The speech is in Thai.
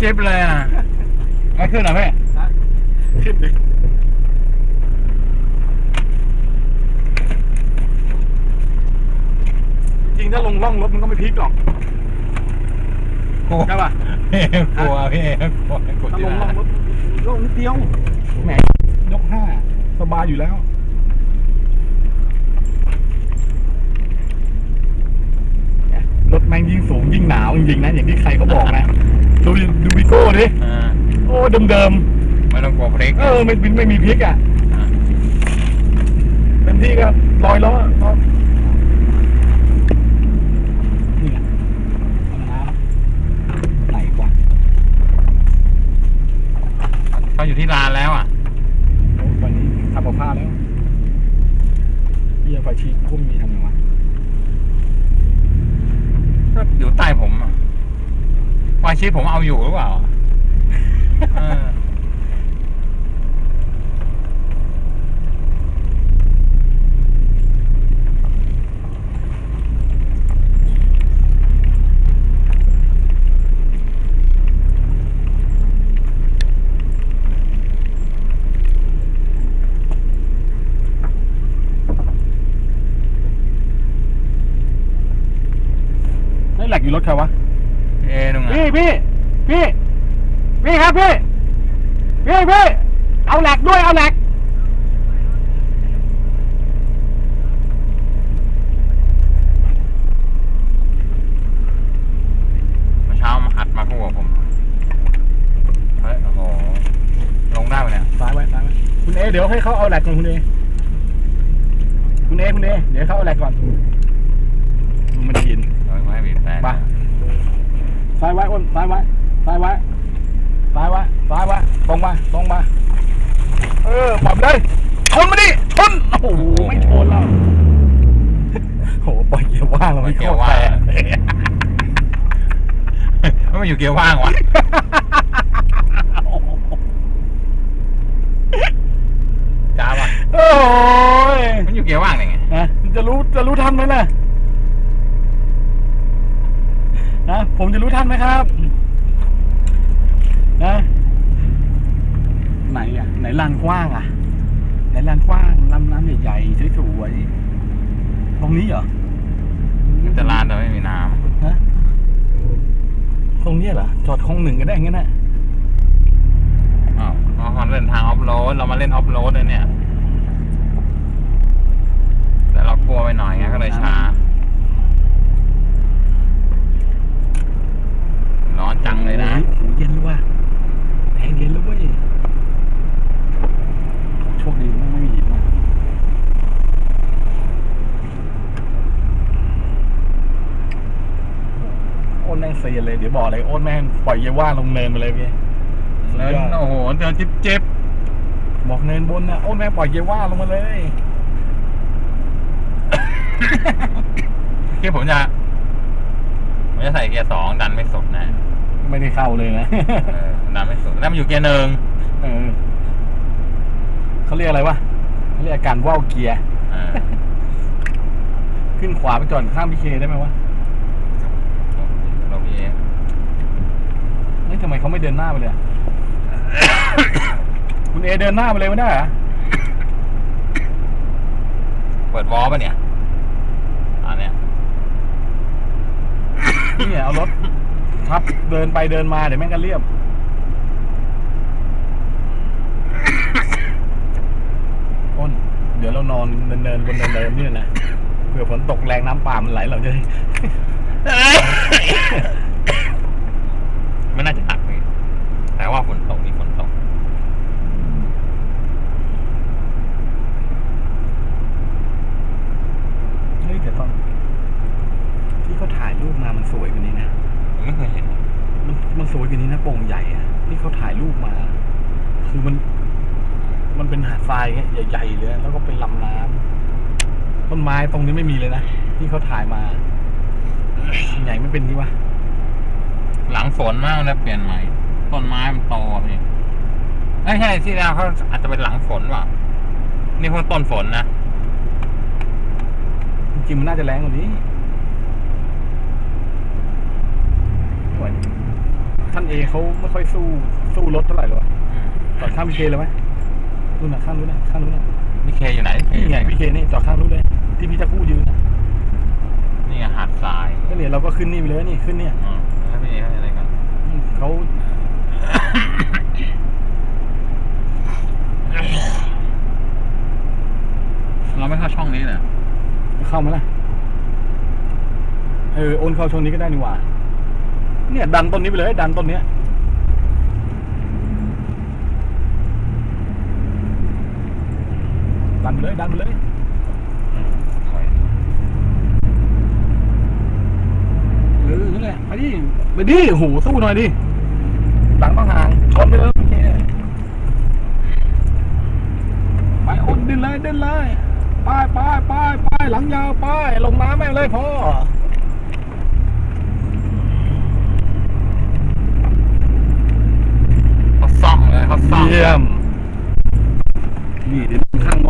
จิ๊บเลยอะไม่ขึ้นเหรอพี่ขึ้นดิจริงๆถ้าลงร่องรถมันก็ไม่พลิกหรอกใช่ป่ะพี่กลัวพี่กลัวกลัวถ้าที่ลงไหนร่องรถร่องนิดเดียวแหมยกห้าสบายอยู่แล้วรถแม่งยิ่งสูงยิ่งหนาวจริงๆนะอย่างที่ใครเขาบอกนะ ดูดูวิโก้ดิอ่าโอ้เดิมไม่ต้องกลัวพลิกๆเออไม่ไม่ไม่มีพลิกอะเต็มที่ก็ลอยล้อล้อนี่ไงห้องน้ำไหนกว่าเขาอยู่ที่ร้านแล้วอะโอ้วันนี้ทำกับข้าวแล้วเยี่ยไฟชีคุ้มมีทำไงวะ ก็อยู่ใต้ผมอะ วายชีพผมเอาอยู่หรือเปล่าเออนี่แหลกอยู่รถใครวะ เอนุ่งพี่อะพี่พี่พี่ครับพี่พี่พี่เอาแหลกด้วยเอาแหลกเมื่อเช้ามาอัดมาคู่กับผมเฮ้ยโอ้โหลงได้ไหมเนี่ยซ้ายไว้ซ้ายไว้คุณเอเดี๋ยวให้เขาเอาแหลกก่อนคุณเอคุณเอคุณเอเดี๋ยวเขาเอาแหลกก่อนมันไม่ได้ยิน เอาไว้บีบแต่ไป ซ้ายไว้อ้นซ้ายไว้ซ้ายไว้ซ้ายไว้ซ้ายไว้ตรงมาตรงมา เออปรับเลยชนมาดิชนโอ้โหไม่ชนแล้วโอ้โหปล่อยเกียร์ว่างแล้วไม่ไม่เกี่เข้ายวใจว่างไม่มาอยู่เกียร์ว่างวะจ้าป่ะโอ้ยมันอยู่เกียร์ว่างได้ไงนะจะรู้จะรู้ทันไหมล่ะนะ ผมจะรู้ทันไหมครับนะไหนอะ ไหนลานกว้างอะ ไหนลานกว้างลำน้ำใหญ่ๆสวยๆตรงนี้เหรอจะลานแต่ไม่มีน้ฮะตรงเนี้ยเหรอจอดคลองหนึ่งก็ได้งั้นน่ะำอ้าวเรามาเล่นทางออฟโรดเรามาเล่นออฟโรดเลยเนี่ยแต่เรากลัวไปหน่อยไงก็เลยช้า ร้อนจังเลยนะโอ้โหเย็นเลยว่ะแรงเย็นเลยเว้ยโชคดีมากไม่มีหินว่ะโอนแม่งเซียเลยเดี๋ยวบอกเลยโอนแม่งปล่อยเยาว่าลงเนินไปเลยพี่เนินโอ้โหเดินจิบจิบบอกเนินบนนะโอนแม่งปล่อยเยาว่าลงมาเลยที่ผมจะ จะใส่เกียร์สองดันไม่สุดนะไม่ได้เข้าเลยนะเออดันไม่สุดแล้วมันอยู่เกียร์หนึ่งเออเขาเรียกอะไรวะเขาเรียกอาการว่าวเกียร์เออขึ้นขวาไปจอดข้างพีเคได้ไหมวะเราพี่เองเฮ้ยทำไมเขาไม่เดินหน้าไปเลยอะ คุณเอเดินหน้าไปเลยไม่ได้เหรอเปิดวอลป่ะเนี่ยอันเนี้ย นี่เอารถทับเดินไปเดินมาเดี๋ยวแม่งก็เรียบ อ้น เดี๋ยวเรานอนเนินๆบนเนินๆนี่นะเผื่อฝนตกแรงน้ำป่ามันไหลเราจะได้ ไม่น่าจะหนักเลยแต่ว่าฝนตกนี่ฝนตก เฮ้ยแต่ตอนที่เขาถ่ายรูปมามันสวยกว่านี้นะ ผมไม่เคยเห็น มันมัน สวยกว่านี้นะโป่งใหญ่อะที่เขาถ่ายรูปมา คือมัน มันเป็นหาดทรายเงี้ยใหญ่ๆเลยแล้วก็เป็นลำน้ำต้นไม้ตรงนี้ไม่มีเลยนะที่เขาถ่ายมาใหญ่ไม่เป็นนี้วะหลังฝนมากแล้วเปลี่ยนใหม่ ต้นไม้มันโตอะพี่ไม่ใช่ที่แล้วเขาอาจจะเป็นหลังฝนว่ะ นี่เพิ่งต้นฝนนะจริงๆมันน่าจะแรงกว่านี้ ท่านเอเขาไม่ค่อยสู้สู้รถเท่าไหร่หรอกจอดข้างพีเคเลยไหมนู่นน่ะข้างนู้นน่ะข้างนู้นน่ะนี่เคอยู่ไหนนี่ไงพีเคนี่จอดข้างนู้นเลยที่พี่ตะกู้ยืนน่ะนี่ไงหาดทรายก็เนี่ยเราก็ขึ้นนี่ไปเลยนี่ขึ้นเนี่ยอืมแล้วพี่เขาอะไรกันอืมเขาเราไม่เข้าช่องนี้เลยเข้ามาละเออโอนเข้าช่องนี้ก็ได้นี่หว่า เนี่ย ดันต้นนี้ไปเลยดันต้นเนี้ยดันไปเลยดันไปเลยถอยเออนั่นแหละไปดิไปดิโหสู้หน่อยดิหลังต้องห่างชนไปเลยโอเคไปโอนดินเลยดินเลยไปไปไปไปหลังยาวไปลงน้ำแม่งเลยพ่อ เยี่ยม นี่เดี๋ยวข้างร